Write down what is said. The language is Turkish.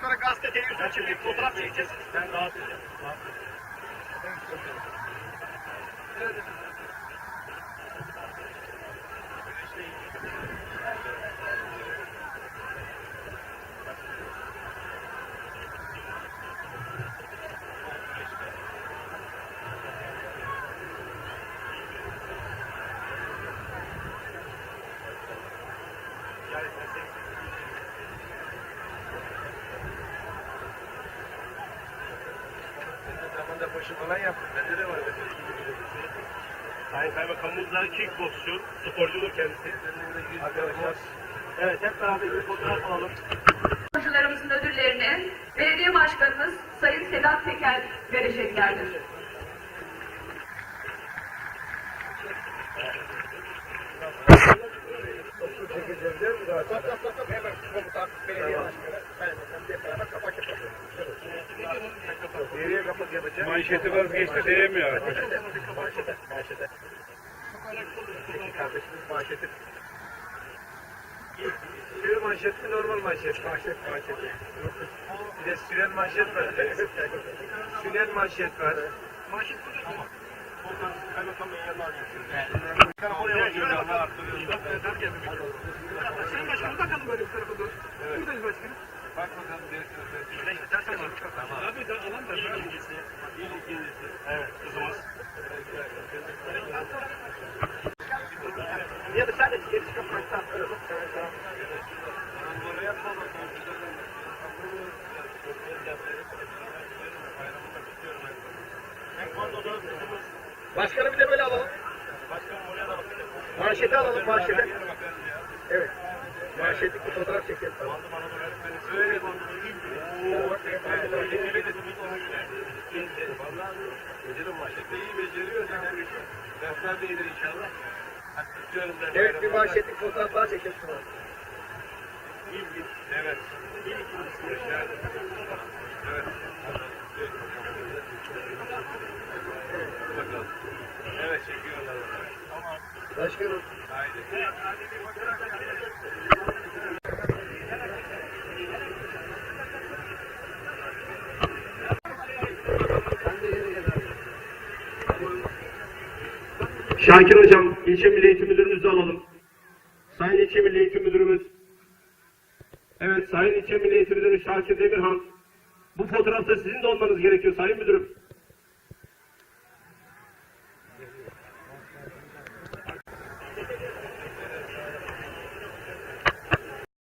Sonra gazete televizyon çekip fotoğraf çekeceğiz. Ben rahat edeceğim. Rahat edeceğim. Evet. Zamanda koşu falan yaptım. Bende de var. Sayın Kaymakamımız da kickboksçu, sporcudur kendisi. Arkadaşlar Evet hep beraber bir fotoğraf alalım. Sporcularımızın ödüllerini belediye başkanımız Sayın Sedat Tekel vereceklerdir. çekeceğiz değil mi? Zaten. Hemen komutan belediye başkanı. Ben hep beraber kapak yapalım. Nereye kapak yapacağım? Manşeti vazgeçti diyemiyor artık. Manşete. Manşete. Peki kardeşimiz manşeti. Sürü manşet mi normal manşet? Manşet manşeti. Bir de süren manşet var. Süren manşet var. Manşet burada ama. Volkan Kaymakam Bey'in yanına alıyorsunuz. Oraya bakıyorum. Sayın Başkanım bakalım böyle bir tarafa doğru. Buradayız başkanım. Bak bakalım Başkanı bir de böyle alalım. Manşeti alalım manşeti. Evet. Manşetlik bir fotoğraf çekelim. Defter değildir inşallah. Evet bir manşetlik fotoğraf daha çekelim. Evet. Evet. Evet çekiyorlar. Başkanım. Haydi. Şakir Hocam, ilçe milli eğitim müdürümüzü alalım. Sayın ilçe milli eğitim müdürümüz. Evet, sayın ilçe milli eğitim müdürü Şakir Demirhan. Bu fotoğrafta sizin de olmanız gerekiyor sayın müdürüm.